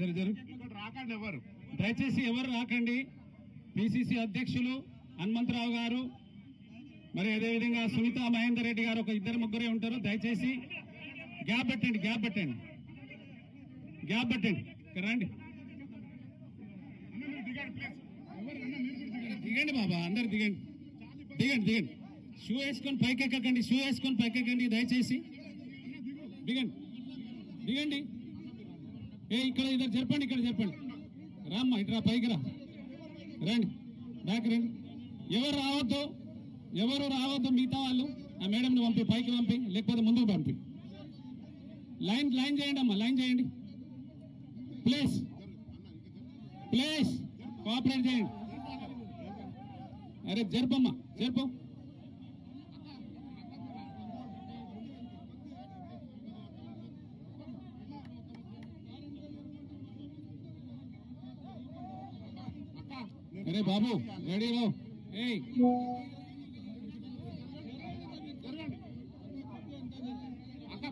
జరు జరు. రాకండి ఎవరు దయచేసి ఎవరు రాకండి? పిసిసి అధ్యక్షులు హనుమంతరావు గారు మరి అదేవిధంగా సునీత మహేందర్ రెడ్డి గారు ఒక ఇద్దరు ముగ్గురే ఉంటారు. దయచేసి గ్యాప్ పెట్టండి గ్యాప్ పెట్టండి. గ్యాప్ పెట్టండి. ఇక్కడ రండి. దిగండి బాబా అందరు దిగండి. దిగండి దిగండి. షూ వేసుకొని పైకెక్కకండి షూ వేసుకొని పైకెక్కండి దయచేసి. దిగండి. దిగండి. ఏ ఇక్కడ ఇద్దరు చెప్పండి ఇక్కడ చెప్పండి. రామ్మా ఇట్రా పైకి రా. రండి బ్యాక్ రండి. ఎవరు రావద్దు ఎవరు రావద్దు మిగతా వాళ్ళు ఆ మేడంని పంపి పైకి పంపి లేకపోతే ముందుకు పంపి. లైన్ లైన్ చేయండి అమ్మా లైన్ చేయండి. ప్లేస్ ప్లేస్ కోఆపరేట్ చేయండి. అరే జరపమ్మా జరుపు. అక్క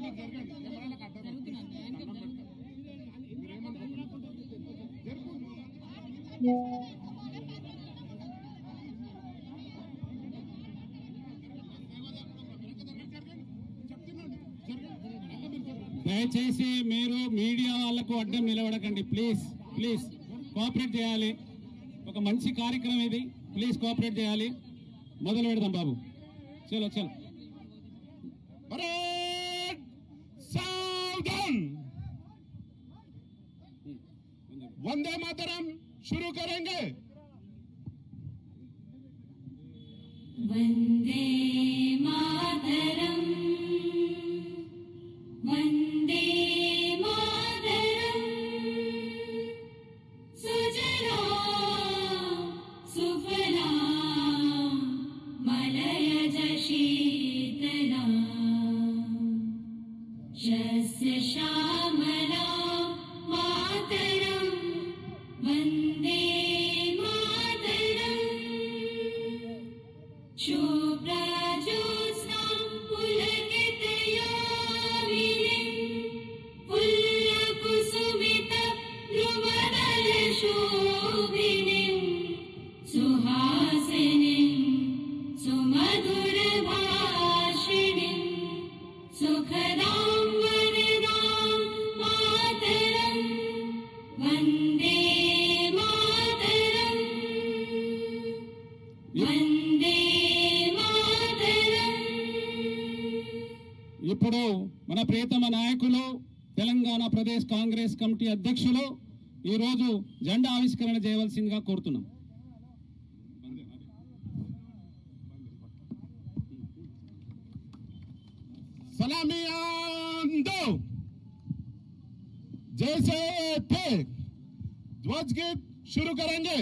మీరు జరగండి. దయచేసి మీరు మీడియా వాళ్ళకు అడ్డం నిలబడకండి. Please please. కోఆపరేట్ చేయాలి. ఒక మంచి కార్యక్రమం ఇది ప్లీజ్ కోఆపరేట్ చేయాలి మొదలు పెడదాం బాబు చలో చలో परेड सावधान वंदे मातरम शुरू करेंगे वन्दे మన ప్రియతమ నాయకులు తెలంగాణ ప్రదేశ్ కాంగ్రెస్ కమిటీ అధ్యక్షులు ఈ రోజు జెండా ఆవిష్కరణ చేయవలసిందిగా కోరుతున్నాం सलामी आन दो जैसे थे ध्वज गीत शुरू करेंगे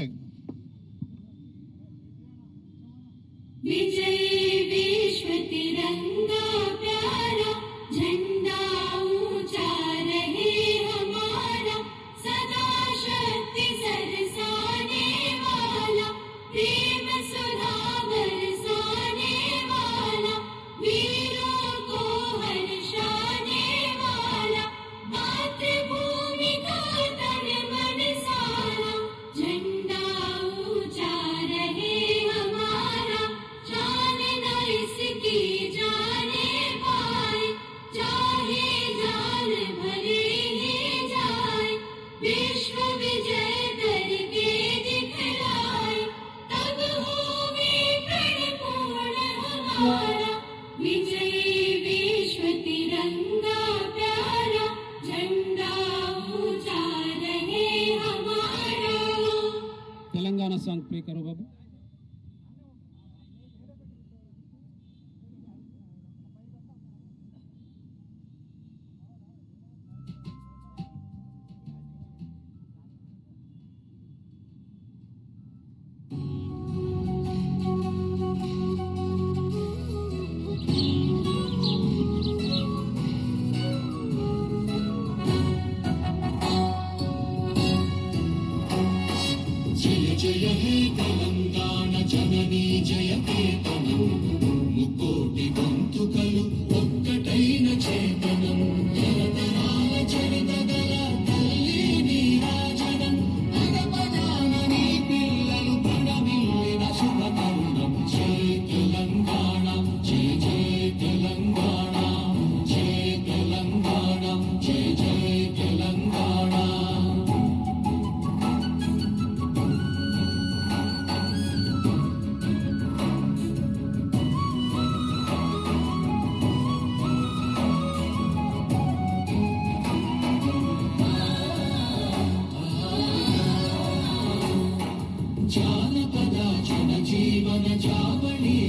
कदाचन जीवन चावणी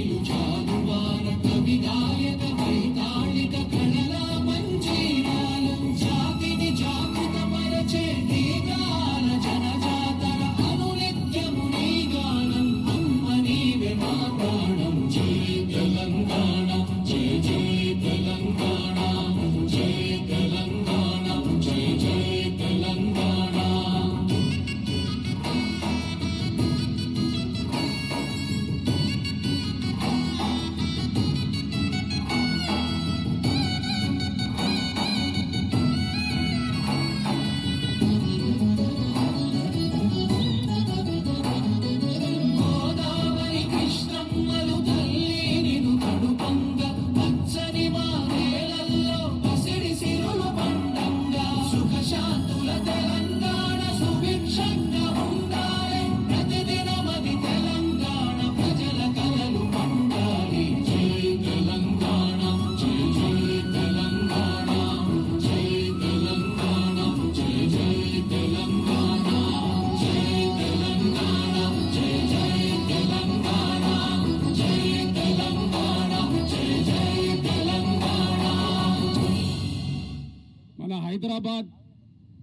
హైదరాబాద్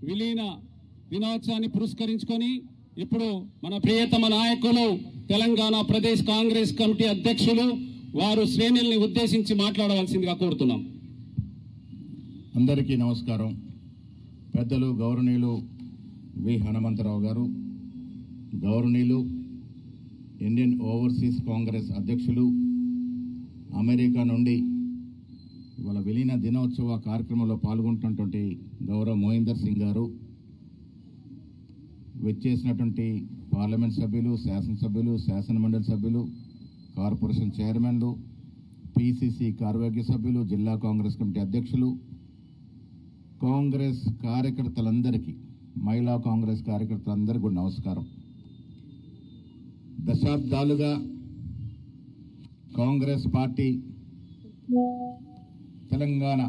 విలీన దినోత్సవాన్ని పురస్కరించుకొని ఇప్పుడు మన ప్రియతమ నాయకులు తెలంగాణ ప్రదేశ్ కాంగ్రెస్ కమిటీ అధ్యక్షులు వారు శ్రేణుల్ని ఉద్దేశించి మాట్లాడవలసిందిగా కోరుతున్నాం. అందరికీ నమస్కారం. పెద్దలు గౌరవనీయులు వి హనుమంతరావు గారు గౌరవనీయులు ఇండియన్ ఓవర్సీస్ కాంగ్రెస్ అధ్యక్షులు అమెరికా నుండి ఇవాళ విలీన దినోత్సవ కార్యక్రమంలో పాల్గొంటున్నటువంటి గౌరవ్ మోహిందర్ సింగ్ గారు వచ్చేసినటువంటి పార్లమెంట్ సభ్యులు శాసనసభ్యులు శాసనమండలి సభ్యులు కార్పొరేషన్ చైర్మన్లు పిసిసి కార్యవర్గ సభ్యులు జిల్లా కాంగ్రెస్ కమిటీ అధ్యక్షులు కాంగ్రెస్ కార్యకర్తలందరికీ మహిళా కాంగ్రెస్ కార్యకర్తలందరికీ కూడా నమస్కారం. దశాబ్దాలుగా కాంగ్రెస్ పార్టీ తెలంగాణ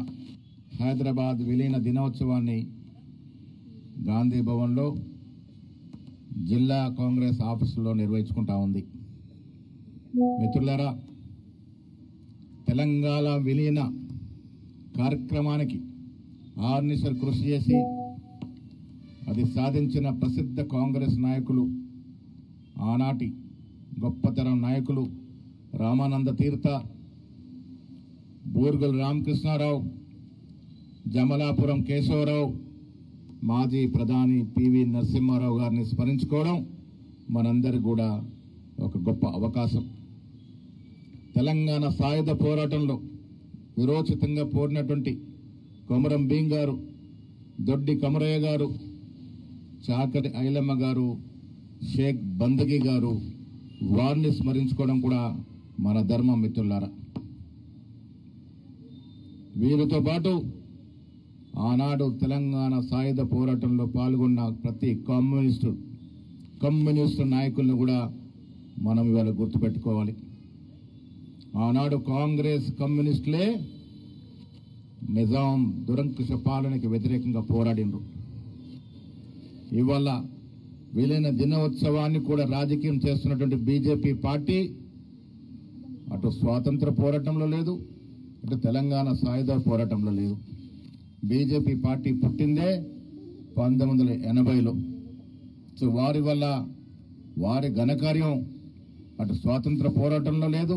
హైదరాబాద్ విలీన దినోత్సవాన్ని గాంధీ భవన్లో జిల్లా కాంగ్రెస్ ఆఫీసులో నిర్వహించుకుంటా ఉంది. మిత్రులారా తెలంగాణ విలీన కార్యక్రమానికి ఆర్నిసర్ కృషి చేసి అది సాధించిన ప్రసిద్ధ కాంగ్రెస్ నాయకులు ఆనాటి గొప్పతరం నాయకులు రామానంద తీర్థ బూర్గుల రామకృష్ణారావు జమలాపురం కేశవరావు మాజీ ప్రధాని పివి నరసింహారావు గారిని స్మరించుకోవడం మనందరి కూడా ఒక గొప్ప అవకాశం. తెలంగాణ సాయుధ పోరాటంలో విరోచితంగా పోరినటువంటి కొమరం భీం గారు దొడ్డి కమరయ్య గారు చాకటి ఐలమ్మ గారు షేక్ బందగి గారు వారిని స్మరించుకోవడం కూడా మన ధర్మం మిత్రులారా. వీరితో పాటు ఆనాడు తెలంగాణ సాయుధ పోరాటంలో పాల్గొన్న ప్రతి కమ్యూనిస్టు కమ్యూనిస్టు నాయకులను కూడా మనం ఇవాళ గుర్తుపెట్టుకోవాలి. ఆనాడు కాంగ్రెస్ కమ్యూనిస్టులే నిజాం దురంకుశ పాలనకి వ్యతిరేకంగా పోరాడినరు ఇవాళ విలీన దినోత్సవాన్ని కూడా రాజకీయం చేస్తున్నటువంటి బీజేపీ పార్టీ అటు స్వాతంత్ర పోరాటంలో లేదు అంటే తెలంగాణ సాయుధ పోరాటంలో లేదు బీజేపీ పార్టీ పుట్టిందే పంతొమ్మిది వందల ఎనభైలో. సో వారి వల్ల వారి ఘనకార్యం అటు స్వాతంత్ర పోరాటంలో లేదు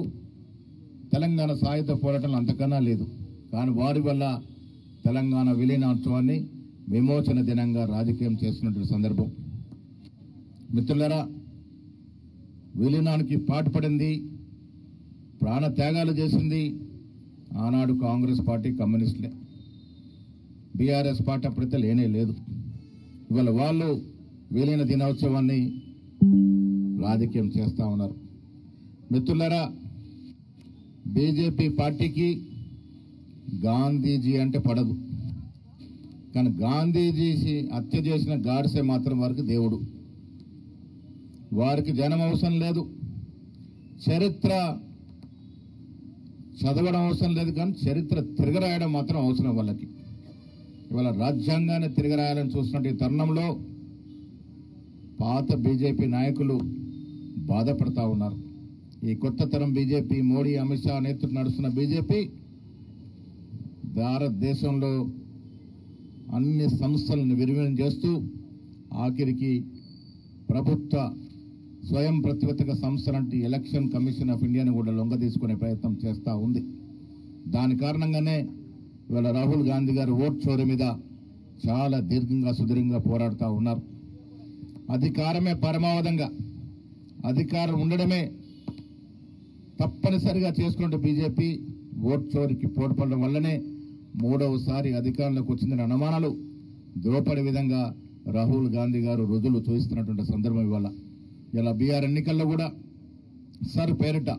తెలంగాణ సాయుధ పోరాటంలో అంతకన్నా లేదు. కానీ వారి వల్ల తెలంగాణ విలీనోత్సవాన్ని విమోచన దినంగా రాజకీయం చేస్తున్నటువంటి సందర్భం. మిత్రులరా విలీనానికి పాటుపడింది ప్రాణ త్యాగాలు చేసింది ఆనాడు కాంగ్రెస్ పార్టీ కమ్యూనిస్టులే. బీఆర్ఎస్ పార్టీ అప్పుడైతే లేనే లేదు. ఇవాళ వాళ్ళు వీలైన దినోత్సవాన్ని రాజకీయం చేస్తూ ఉన్నారు. మిత్రులరా బీజేపీ పార్టీకి గాంధీజీ అంటే పడదు. కానీ గాంధీజీ హత్య చేసిన గాడ్సే మాత్రం వారికి దేవుడు. వారికి జనం అవసరం లేదు. చరిత్ర చదవడం అవసరం లేదు కానీ చరిత్ర తిరగరాయడం మాత్రం అవసరం వాళ్ళకి. ఇవాళ రాజ్యాంగాన్ని తిరగరాయాలని చూస్తున్న ఈ తరుణంలో పాత బీజేపీ నాయకులు బాధపడతా ఉన్నారు. ఈ కొత్త తరం బీజేపీ మోడీ అమిత్ షా నేతృత్వం నడుస్తున్న బీజేపీ భారతదేశంలో అన్ని సంస్థలను విరివినం చేస్తూ ఆఖరికి ప్రభుత్వ స్వయం ప్రతిపత్తిక సంస్థలంటే ఎలక్షన్ కమిషన్ ఆఫ్ ఇండియాని కూడా లొంగ తీసుకునే ప్రయత్నం చేస్తూ ఉంది. దాని కారణంగానే ఇవాళ రాహుల్ గాంధీ గారు ఓట్ చోరీ మీద చాలా దీర్ఘంగా సుదీర్ఘంగా పోరాడుతూ ఉన్నారు. అధికారమే పరమావధంగా. అధికారం ఉండడమే తప్పనిసరిగా చేసుకున్నట్టు బీజేపీ ఓట్ చోరికి పోటపడడం వల్లనే మూడవసారి అధికారంలోకి వచ్చిందని అనుమానాలు ద్రోపడి విధంగా రాహుల్ గాంధీ గారు రుజువులు చూపిస్తున్నటువంటి సందర్భం ఇవాళ. ఇలా బీఆర్ ఎన్నికల్లో కూడా సర్ పేరిట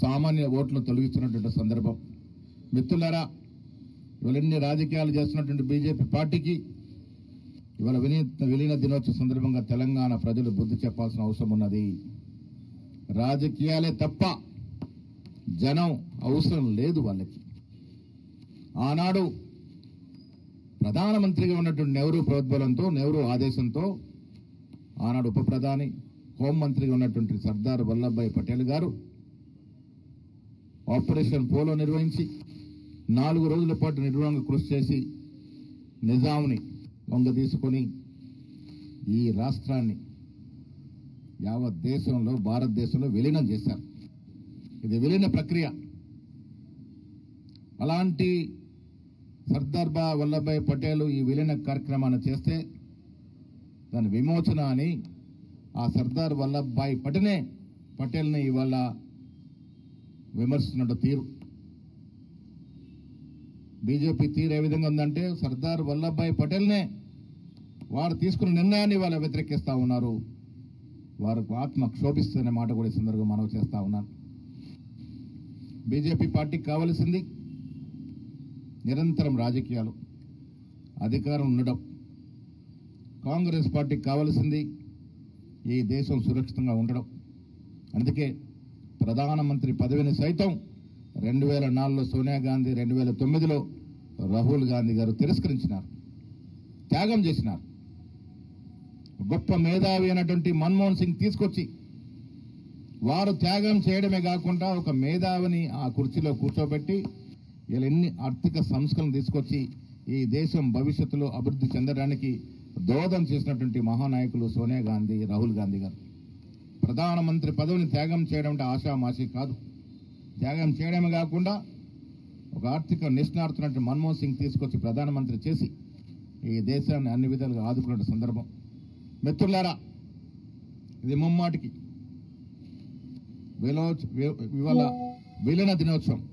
సామాన్య ఓట్లు తొలగిస్తున్నటువంటి సందర్భం. మిత్రులరా ఇవాళ ఎన్ని రాజకీయాలు చేస్తున్నటువంటి బీజేపీ పార్టీకి ఇవాళ విలీన విలీన దినోత్సవ సందర్భంగా తెలంగాణ ప్రజలు బుద్ధి చెప్పాల్సిన అవసరం ఉన్నది. రాజకీయాలే తప్ప జనం అవసరం లేదు వాళ్ళకి. ఆనాడు ప్రధానమంత్రిగా ఉన్నటువంటి నెహ్రూ ప్రోద్బలంతో నెహ్రూ ఆదేశంతో ఆనాడు ఉప ప్రధాని హోంమంత్రిగా ఉన్నటువంటి సర్దార్ వల్లభాయ్ పటేల్ గారు ఆపరేషన్ పోలో నిర్వహించి నాలుగు రోజుల పాటు నిర్వహణ కృషి చేసి నిజాంని వంగ తీసుకొని ఈ రాష్ట్రాన్ని యావత్ దేశంలో భారతదేశంలో విలీనం చేశారు. ఇది విలీన ప్రక్రియ. అలాంటి సర్దార్ బా వల్లభాయ్ పటేల్ ఈ విలీన కార్యక్రమాన్ని చేస్తే దాని విమోచన అని ఆ సర్దార్ వల్లభాయ్ పటేనే పటేల్ని ఇవాళ విమర్శిస్తున్నట్టు తీరు. బీజేపీ తీరు ఏ విధంగా ఉందంటే సర్దార్ వల్లభాయ్ పటేల్నే వారు తీసుకున్న నిర్ణయాన్ని వాళ్ళ వ్యతిరేకిస్తూ ఉన్నారు. వారికి ఆత్మ క్షోభిస్తున్న మాట కూడా ఈ సందర్భంగా మనవి చేస్తూ ఉన్నాను బీజేపీ పార్టీకి కావలసింది నిరంతరం రాజకీయాలు అధికారం ఉండడం. కాంగ్రెస్ పార్టీకి కావలసింది ఈ దేశం సురక్షితంగా ఉండడం. అందుకే ప్రధానమంత్రి పదవిని సైతం రెండు వేల నాలుగులో సోనియా గాంధీ రెండు వేల తొమ్మిదిలో రాహుల్ గాంధీ గారు తిరస్కరించినారు. త్యాగం చేసినారు. గొప్ప మేధావి అయినటువంటి మన్మోహన్ సింగ్ తీసుకొచ్చి వారు త్యాగం చేయడమే కాకుండా ఒక మేధావిని ఆ కుర్చీలో కూర్చోబెట్టి ఇలా ఎన్ని ఆర్థిక సంస్కరణలు తీసుకొచ్చి ఈ దేశం భవిష్యత్తులో అభివృద్ధి చెందడానికి దోహదం చేసినటువంటి మహానాయకులు సోనియా గాంధీ రాహుల్ గాంధీ గారు. ప్రధానమంత్రి పదవిని త్యాగం చేయడం అంటే ఆశామాషి కాదు. త్యాగం చేయడమే కాకుండా ఒక ఆర్థిక నిష్ణార్థునటువంటి మన్మోహన్ సింగ్ తీసుకొచ్చి ప్రధానమంత్రి చేసి ఈ దేశాన్ని అన్ని విధాలుగా ఆదుకున్న సందర్భం. మిత్రులారా ఇది ముమ్మాటికి. విలోచ్ ఇవాళ విలీన దినోత్సవం.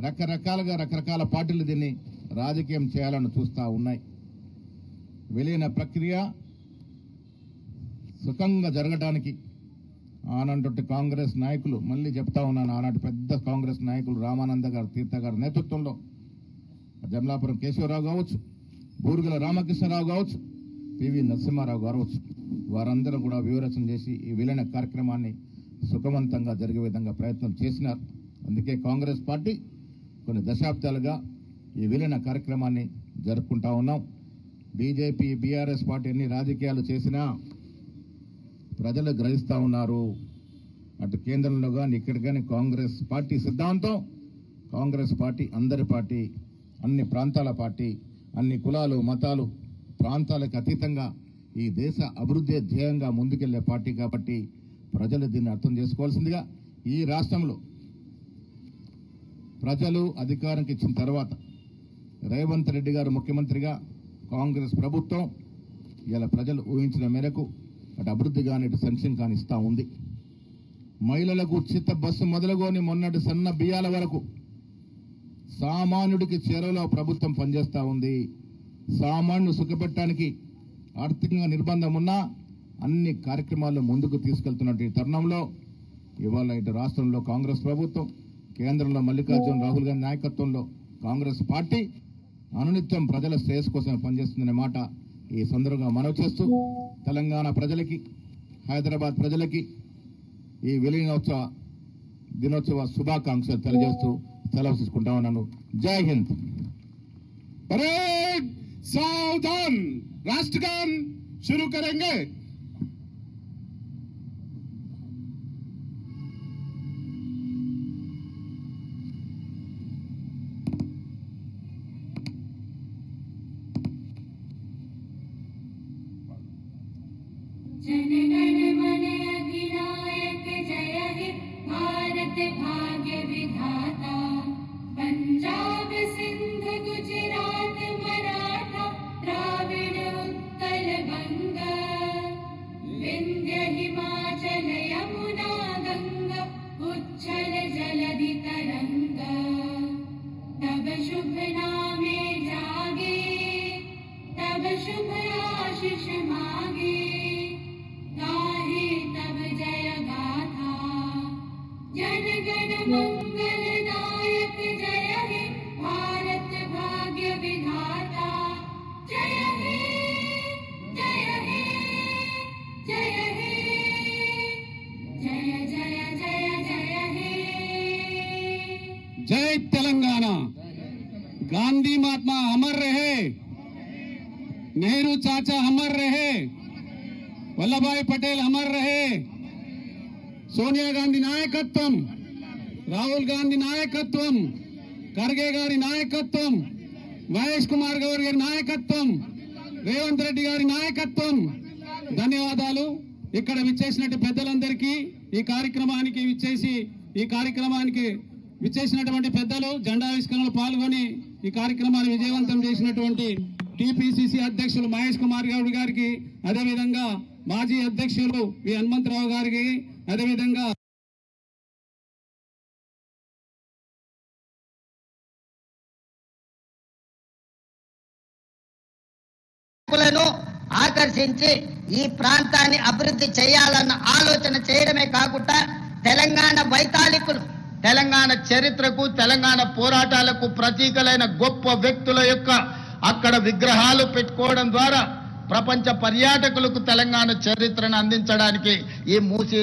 రకరకాలుగా రకరకాల పార్టీలు దీన్ని రాజకీయం చేయాలని చూస్తా ఉన్నాయి. విలీన ప్రక్రియ సుఖంగా జరగటానికి ఆనాటి కాంగ్రెస్ నాయకులు మళ్ళీ చెప్తా ఉన్నాను. ఆనాటి పెద్ద కాంగ్రెస్ నాయకులు రామానంద గారు తీర్థ గారి నేతృత్వంలో జమలాపురం కేశవరావు కావచ్చు బూర్గుల రామకృష్ణరావు కావచ్చు పివి నరసింహారావు కావచ్చు వారందరూ కూడా వివరచన చేసి ఈ విలీన కార్యక్రమాన్ని సుఖవంతంగా జరిగే విధంగా ప్రయత్నం చేసినారు. అందుకే కాంగ్రెస్ పార్టీ కొన్ని దశాబ్దాలుగా ఈ విలీన కార్యక్రమాన్ని జరుపుకుంటా ఉన్నాం. బీజేపీ బీఆర్ఎస్ పార్టీ ఎన్ని రాజకీయాలు చేసినా ప్రజలు గ్రహిస్తా ఉన్నారు. అటు కేంద్రంలో కానీ ఇక్కడ కానీ కాంగ్రెస్ పార్టీ సిద్ధాంతం. కాంగ్రెస్ పార్టీ అందరి పార్టీ అన్ని ప్రాంతాల పార్టీ అన్ని కులాలు మతాలు ప్రాంతాలకు అతీతంగా ఈ దేశ అభివృద్ధి ధ్యేయంగా ముందుకెళ్ళే పార్టీ కాబట్టి ప్రజలు దీన్ని అర్థం చేసుకోవాల్సిందిగా ఈ రాష్ట్రంలో ప్రజలు అధికారంకి ఇచ్చిన తర్వాత రేవంత్ రెడ్డి గారు ముఖ్యమంత్రిగా కాంగ్రెస్ ప్రభుత్వం ఇలా ప్రజలు ఊహించిన మేరకు అటు అభివృద్ధి కానీ ఇటు సంక్షేమం కానీ ఇస్తూ ఉంది. మహిళలకు ఉచిత బస్సు మొదలుకొని మొన్నటి సన్న బియ్యాల వరకు సామాన్యుడికి చేరలో ప్రభుత్వం పనిచేస్తూ ఉంది. సామాన్యుడు సుఖపెట్టడానికి ఆర్థికంగా నిర్బంధం ఉన్నా అన్ని కార్యక్రమాలు ముందుకు తీసుకెళ్తున్నటువంటి తరుణంలో ఇవాళ ఇటు రాష్ట్రంలో కాంగ్రెస్ ప్రభుత్వం కేంద్రంలో మల్లికార్జున రాహుల్ గాంధీ నాయకత్వంలో కాంగ్రెస్ పార్టీ అనునిత్యం ప్రజల శ్రేయస్ కోసం పనిచేస్తుందనే మాట ఈ సందర్భంగా మనవి చేస్తూ తెలంగాణ ప్రజలకి హైదరాబాద్ ప్రజలకి ఈ విలీనోత్సవ దినోత్సవ శుభాకాంక్షలు తెలియజేస్తూ సెలవు తీసుకుంటా ఉన్నాను జై హింద్ परेड सावधान राष्ट्रगान शुरू करेंगे रहे नेहरू चाचा अमर रहे वल्लभ भाई पटेल अमर रहे సోనియా గాంధీ నాయకత్వం రాహుల్ గాంధీ నాయకత్వం ఖర్గే గారి నాయకత్వం మహేష్ కుమార్ గౌర్ గారి నాయకత్వం రేవంత్ రెడ్డి గారి నాయకత్వం ధన్యవాదాలు ఇక్కడ విచ్చేసినట్టు పెద్దలందరికీ ఈ కార్యక్రమానికి విచ్చేసి ఈ కార్యక్రమానికి విచ్చేసినటువంటి పెద్దలు జెండావిష్కరణలో పాల్గొని ఈ కార్యక్రమాన్ని విజయవంతం చేసినటువంటి టిపిసిసి అధ్యక్షులు మహేష్ కుమార్ గౌడ్ గారికి అదేవిధంగా మాజీ అధ్యక్షులు వి హనుమంతరావు గారికి అదేవిధంగా ఆకర్షించి ఈ ప్రాంతాన్ని అభివృద్ధి చేయాలన్న ఆలోచన చేయడమే కాకుండా తెలంగాణ వైతాళికులు తెలంగాణ చరిత్రకు తెలంగాణ పోరాటాలకు ప్రతీకలైన గొప్ప వ్యక్తుల యొక్క అక్కడ విగ్రహాలు పెట్టుకోవడం ద్వారా ప్రపంచ పర్యాటకులకు తెలంగాణ చరిత్రను అందించడానికి ఈ మూసి